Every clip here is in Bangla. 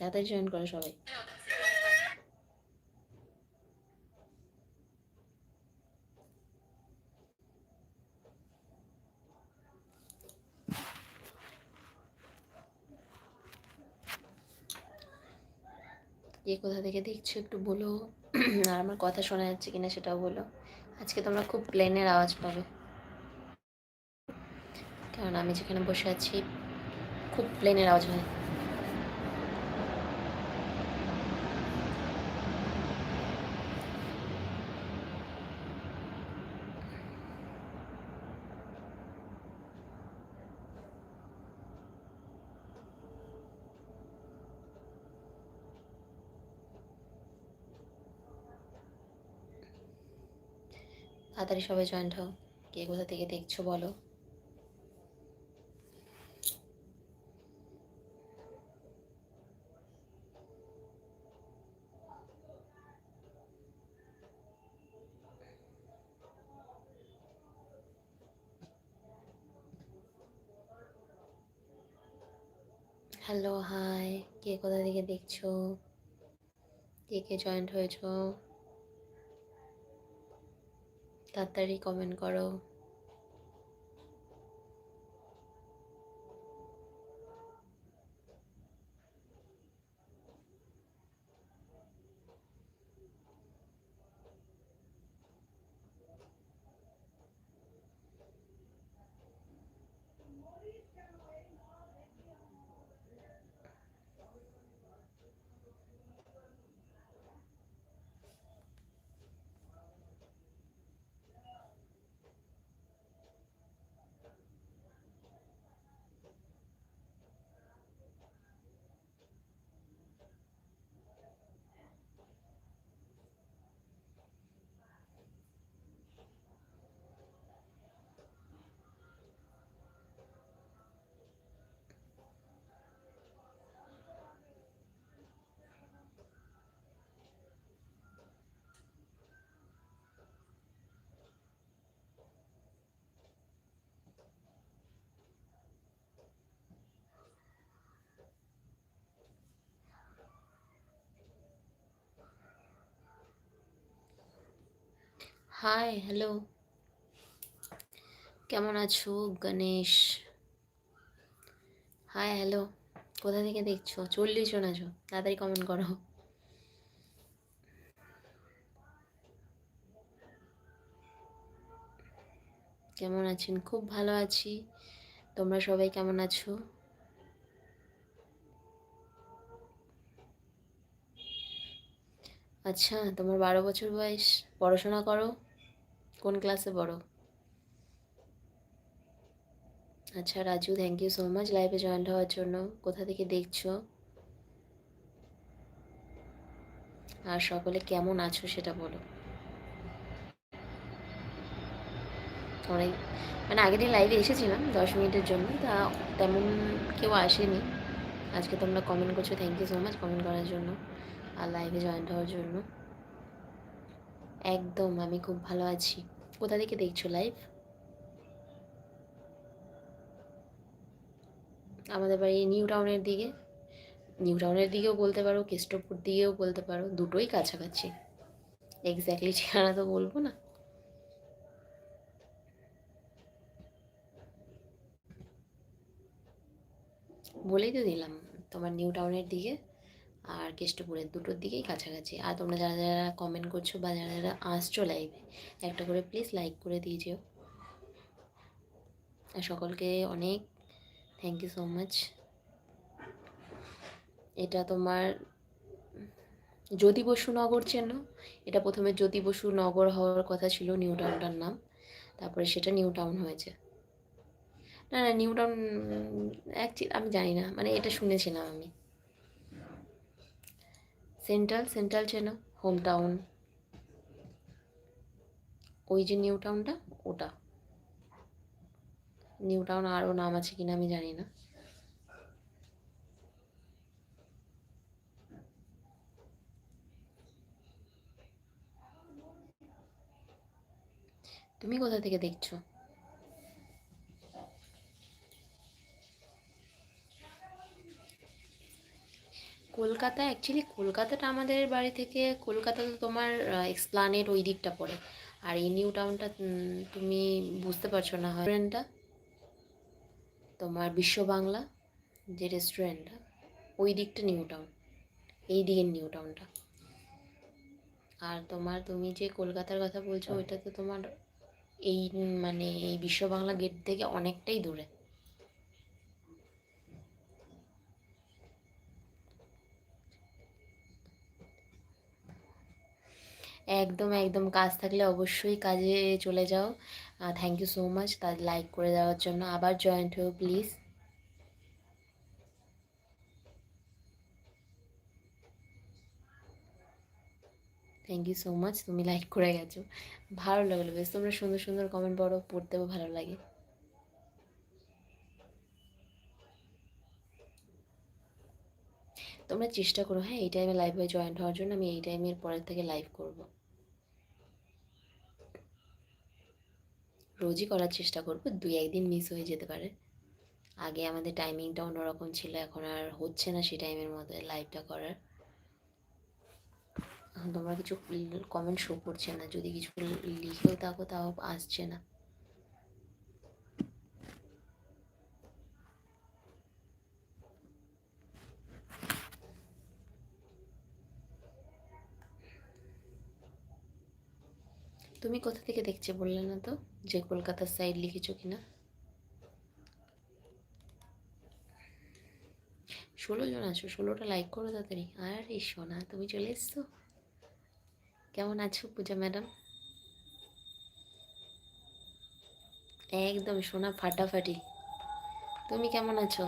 তাড়াতাড়ি জয়েন করো সবাই। কে কোথা থেকে দেখছ একটু বলো। আর আমার কথা শোনা যাচ্ছে কিনা সেটাও বলো। আজকে তোমরা খুব প্লেনের আওয়াজ পাবে। কারণ আমি যেখানে বসে আছি, খুব প্লেনের আওয়াজ হয়। তাড়াতাড়ি সবাই জয়েন্ট হও। কে কোথা থেকে দেখছ বলো। হ্যালো হাই কে কোথা থেকে দেখছ? কে কে জয়েন্ট হয়েছো? তাড়াতাড়ি কমেন্ট করো। হাই হ্যালো কেমন আছো, গণেশ? হাই হ্যালো কোথা থেকে দেখছ? চল্লিশ জন আছো, তাড়াতাড়ি কমেন্ট করো। কেমন আছেন? খুব ভালো আছি। তোমরা সবাই কেমন আছো? আচ্ছা তোমার বারো বছর বয়স, পড়াশোনা করো। কোন ক্লাসে পড়ো? আচ্ছা Raju thank you so much লাইভে জয়েন্ট হওয়ার জন্য। কোথা থেকে দেখছ? আর সকলে কেমন আছো সেটা বলো। অনেক মানে আগের দিন লাইভে এসেছিলাম দশ মিনিটের জন্য, তা তেমন কেউ আসেনি। আজকে তোমরা কমেন্ট করছ thank you so much comment করার জন্য, আর লাইভে জয়েন্ট হওয়ার জন্য। একদম, আমি খুব ভালো আছি। কোথা থেকে দেখছ লাইভ আমাদের বাড়ি নিউ টাউনের দিকে। নিউ টাউনের দিকেও বলতে পারো, কেষ্টপুর দিকেও বলতে পারো, দুটোই কাছাকাছি। এক্স্যাক্টলি ঠিকানা তো বলব না। বলেই তো দিলাম, তোমার নিউ টাউনের দিকে। আর কেষ্টপুরের দুটোর দিকেই কাছাকাছি। আর তোমরা যারা যারা কমেন্ট করছ বা যারা যারা আসছো লাইভে একটা করে প্লিজ লাইক করে দিয়ে যেও। আর সকলকে অনেক থ্যাংক ইউ সো মাচ এটা তোমার জ্যোতি বসু নগর চেন? এটা প্রথমে জ্যোতি বসু নগর হওয়ার কথা ছিল নিউ টাউনটার নাম। তারপরে সেটা নিউ টাউন হয়েছে। না না, নিউ টাউন আমি জানি না। মানে এটা শুনেছিলাম আমি। সেন্ট্রাল সেন্ট্রাল চেনো হোম টাউন ওই যে নিউ টাউনটা ওটা। নিউ টাউন আরও নাম আছে কিনা আমি জানি না। তুমি কোথা থেকে দেখছ? কলকাতা অ্যাকচুয়ালি কলকাতাটা আমাদের বাড়ি থেকে কলকাতা তো তোমার এক্সপ্লানেট ওই দিকটা পড়ে। আর এই নিউ টাউনটা তুমি বুঝতে পারছ না হয়। রেস্টুরেন্টটা তোমার বিশ্ব বাংলা যে রেস্টুরেন্টটা ওই দিকটা নিউ টাউন এই দিকের নিউ টাউনটা আর তোমার তুমি যে কলকাতার কথা বলছো ওইটা তো তোমার এই মানে এই বিশ্ব বাংলা গেট থেকে অনেকটাই দূরে। একদম একদম কাজ থাকলে অবশ্যই কাজে চলে যাও। থ্যাংক ইউ সো মাচ তার লাইক করে দেওয়ার জন্য। আবার জয়েন্ট হও please thank you so much তুমি লাইক করে গেছো। ভালো লাগল বেশ, তোমরা সুন্দর সুন্দর কমেন্ট পড়ো, পড়তেও ভালো লাগে। তোমরা চেষ্টা করো হ্যাঁ এই টাইমে লাইভ লাইভে জয়েন্ট হওয়ার জন্য আমি এই টাইমের পরের থেকে লাইভ করব। রোজই করার চেষ্টা করব, দুই একদিন মিস হয়ে যেতে পারে। আগে আমাদের টাইমিংটা অন্যরকম ছিল, এখন আর হচ্ছে না সেই টাইমের মধ্যে লাইভটা করার। তোমরা কিছু কমেন্ট শো করছে না, যদি কিছু লিখেও থাকো তাও আসছে না। তুমি কোথা থেকে দেখছে বললে না তো যে কলকাতার সাইড লিখেছো কিনা? ষোলো জন আছো, ষোলোটা লাইক করো তাড়াতাড়ি। আর এই সোনা, তুমি চলে এসছো? কেমন আছো পূজা ম্যাডাম? একদম সোনা ফাটাফাটি। তুমি কেমন আছো?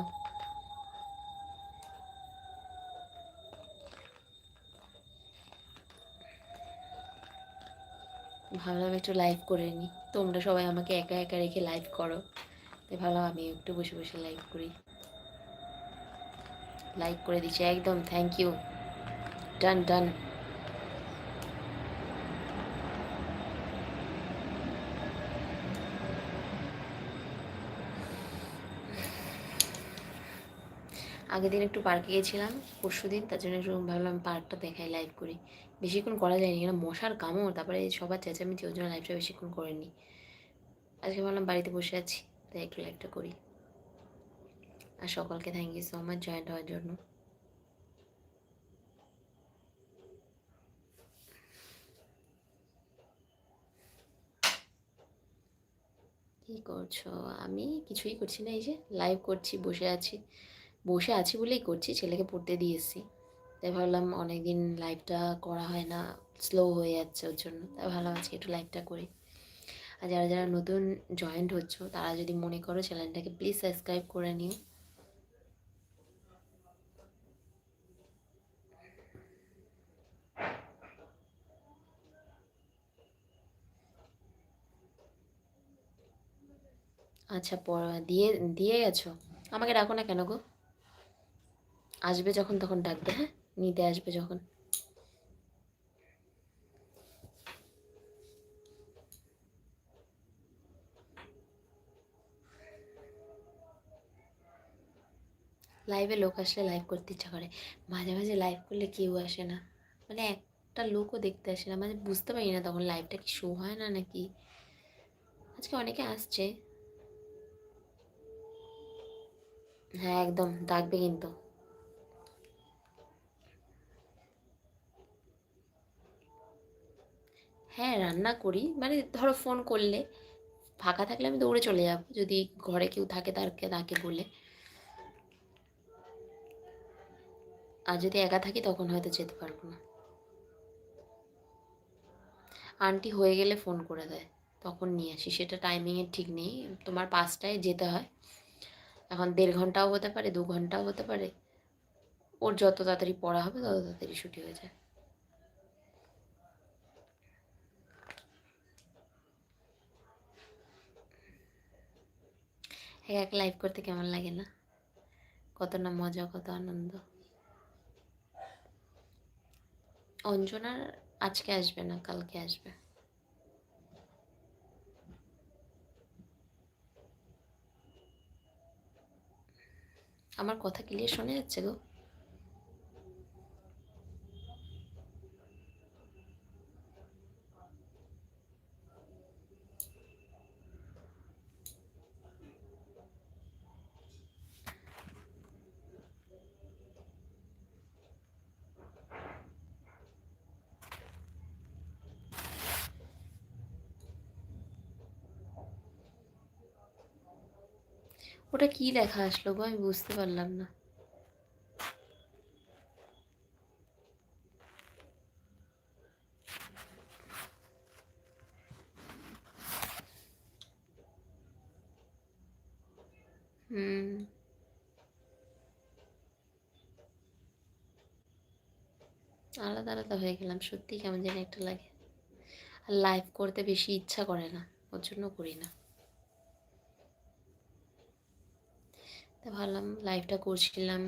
ভাবলাম একটু লাইভ করে নিই তোমরা সবাই আমাকে একা একা রেখে লাইভ করো। তাই ভাবলাম আমি একটু বসে বসে লাইভ করি। লাইক করে দিচ্ছি, একদম থ্যাংক ইউ ডান ডান আগের দিন একটু পার্কে গেছিলাম পরশু দিন তার জন্য একটু ভাবলাম পার্কটা দেখাই লাইভ করি। বেশিক্ষণ করা যায়নি। কেন? মশার কামড়। তারপরে সবার চেঁচামেচি ওর জন্য লাইভটা বেশিক্ষণ করিনি। আজকে ভাবলাম বাড়িতে বসে আছি। তাই একটু লাইভটা করি। আর সকলকে thank you so much joint হওয়ার জন্য। কি করছ? আমি কিছুই করছি না, এই যে লাইভ করছি, বসে আছি। বসে আছি বলেই করছি, ছেলেকে পড়তে দিয়ে এসেছি। তাই ভাবলাম অনেকদিন লাইভটা করা হয় না স্লো হয়ে যাচ্ছে ওর জন্য। তাই ভাবলাম আজকে একটু লাইভটা করি। আর যারা যারা নতুন জয়েন্ট হচ্ছ, তারা যদি মনে করো চ্যানেলটাকে প্লিজ সাবস্ক্রাইব করে নিও। আচ্ছা দিয়ে দিয়ে গেছো? আমাকে ডাকো না কেন গো? আসবে যখন, তখন ডাকবে হ্যাঁ? নিতে আসবে যখন। লাইভে লোক আসলে লাইভ করতে ইচ্ছা করে। মাঝে মাঝে লাইভ করলে কেউ আসে না। মানে একটা লোকও দেখতে আসে না। মানে বুঝতে পারি না তখন লাইভটা কি শো হয় না নাকি। আজকে অনেকে আসছে। হ্যাঁ একদম, ডাকবে কিন্তু। হ্যাঁ রান্না করি। মানে ধরো ফোন করলে, ফাঁকা থাকলে আমি দৌড়ে চলে যাব। যদি ঘরে কেউ থাকে তাকে তাকে বলে। আর যদি একা থাকি তখন হয়তো যেতে পারব না। আন্টি হয়ে গেলে ফোন করে দেয়, তখন নিয়ে আসি। সেটা টাইমিংয়ের ঠিক নেই। তোমার পাঁচটায় যেতে হয়। এখন দেড় ঘন্টাও হতে পারে, দু ঘন্টাও হতে পারে। ওর যত তাড়াতাড়ি পড়া হবে তত তাড়াতাড়ি ছুটি হয়ে যায়। এক লাইভ করতে কেমন লাগে না? কত না মজা, কত আনন্দ। অঞ্জনার আজকে আসবে না, কালকে আসবে। আমার কথা ক্লিয়ার শোনা যাচ্ছে গো? ওটা কি লেখা আসলো গো? আমি বুঝতে পারলাম না। হুম। আলাদা আলাদা হয়ে গেলাম, সত্যি কেমন জানি একটা লাগে। আর লাইভ করতে বেশি ইচ্ছা করে না, ওর জন্য করি না। তা ভাবলাম লাইভটা করছিলাম,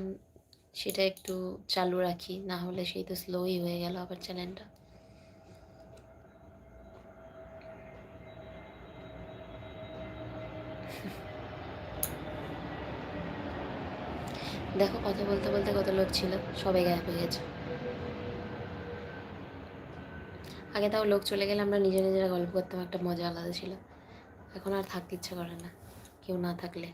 সেটা একটু চালু রাখি, না হলে সেই তো স্লোই হয়ে গেল আবার চ্যানেলটা দেখো কথা বলতে বলতে কত লোক ছিল, সবাই গায়েব হয়ে গেছে। আগে তাও লোক চলে গেলে আমরা নিজে নিজেরা গল্প করতাম, একটা মজা আলাদা ছিল। এখন আর থাকতে ইচ্ছা করে না, কেউ না থাকলে।